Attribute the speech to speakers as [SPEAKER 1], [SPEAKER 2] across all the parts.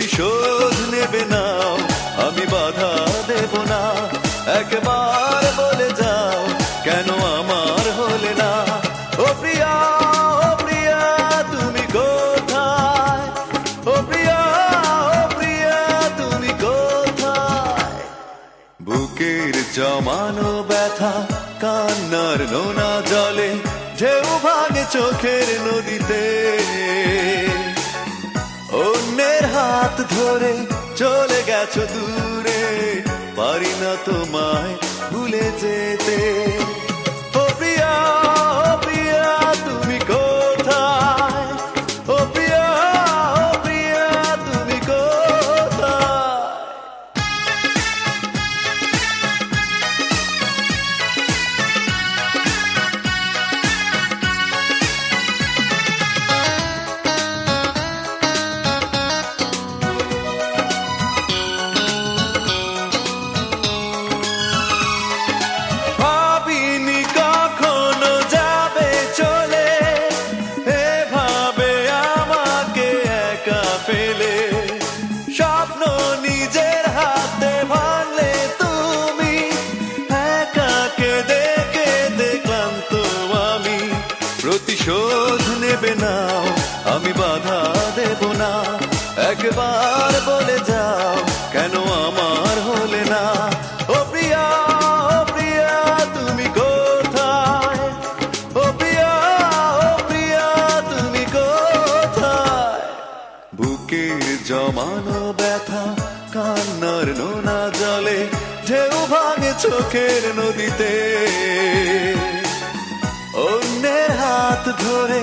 [SPEAKER 1] প্রতিশোধ নেবে নাও আমি বাধা দেব না। একবার বলে যাও, কেন আমার হলে না? ও প্রিয়া ও প্রিয়া, তুমি কোথায়? ও প্রিয়া ও প্রিয়া, তুমি কোথায়? বুকের জমানো ব্যথা, কান্নার নোনা জলে, ঢেউ ভাঙে চোখের নদীতে। অন্যের হাত ধরে চলে গেছো দূরে পারি না তোমায় ভুলে যেতে। দেব না। একবার বলে যাও, কেন আমার হলে না? ও প্রিয়া ও প্রিয়া, তুমি কোথায়? ও প্রিয়া ও প্রিয়া, তুমি কোথায়? বুকের জমানো ব্যথা, কান্নার নোনা জলে, ঢেউ ভাঙে চোখের নদীতে। অন্যের হাত ধরে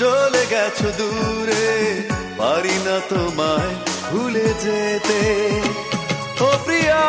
[SPEAKER 1] চলে গেছো দূরে পারি না তোমায় ভুলে যেতে। ও প্রিয়া